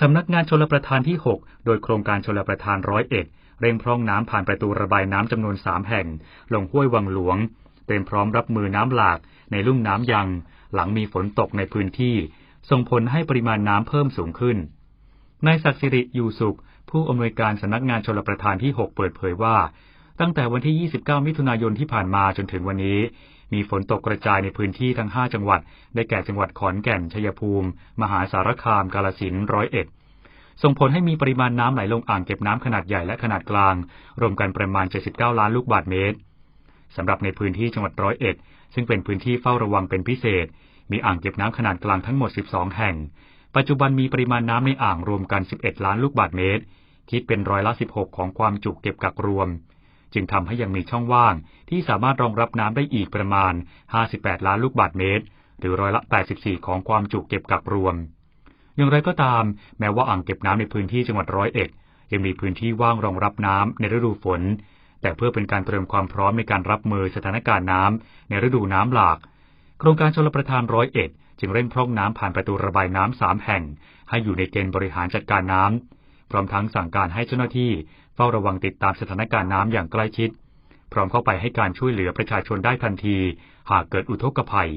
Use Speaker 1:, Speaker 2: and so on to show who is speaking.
Speaker 1: สำนักงานชลประทานที่ 6 โดยโครงการชลประทานร้อยเอ็ดเร่งพร่องน้ำผ่านประตูระบายน้ำจำนวน 3 แห่ง ลงห้วยวังหลวง เตรียมพร้อมรับมือน้ำหลากในลุ่มน้ำยัง หลังมีฝนตกในพื้นที่ ส่งผลให้ปริมาณน้ำเพิ่มสูงขึ้นนายศักดิ์สิริอยู่สุข ผู้อำนวยการสำนักงานชลประทานที่ 6 เปิดเผยว่า ตั้งแต่วันที่ 29 มิถุนายนที่ผ่านมาจนถึงวันนี้ มีฝนตกกระจายในพื้นที่ทั้ง 5 จังหวัด ได้แก่จังหวัดขอนแก่น ชัยภูมิ มหาสารคาม กาลสินธุ์ร้อยเอ็ด ส่งผลให้มีปริมาณน้ำไหลลงอ่างเก็บน้ำขนาดใหญ่และขนาดกลาง รวมกันประมาณ 79 ล้านลูกบาศก์เมตรสำหรับในพื้นที่จังหวัดร้อยเอ็ด ซึ่งเป็นพื้นที่เฝ้าระวังเป็นพิเศษ มีอ่างเก็บน้ำขนาดกลางทั้งหมด 12 แห่ง ปัจจุบันมีปริมาณน้ำในอ่างรวมกัน 11 ล้านลูกบาศก์เมตร คิดเป็นร้อยละ 16 ของความจุเก็บกักรวม จึงทำให้ยังมีช่องว่าง ที่สามารถรองรับน้ำได้อีกประมาณ 58 ล้านลูกบาศก์เมตร หรือร้อยละ 84 ของความจุเก็บกักรวม อย่างไรก็ตาม แม้ว่าอ่างเก็บน้ำในพื้นที่จังหวัดร้อยเอ็ดยังมีพื้นที่ว่างรองรับน้ำในฤดูฝน แต่เพื่อเป็นการเตรียมความพร้อมในการรับมือสถานการณ์น้ำในฤดูน้ำหลาก โครงการชลประทานร้อยเอ็ดจึงเร่งพร่องน้ำผ่านประตูระบายน้ำสามแห่ง ให้อยู่ในเกณฑ์บริหารจัดการน้ำ พร้อมทั้งสั่งการให้เจ้าหน้าที่เฝ้าระวังติดตามสถานการณ์น้ำอย่างใกล้ชิด พร้อมเข้าไปให้การช่วยเหลือประชาชนได้ทันที หากเกิดอุทกภัย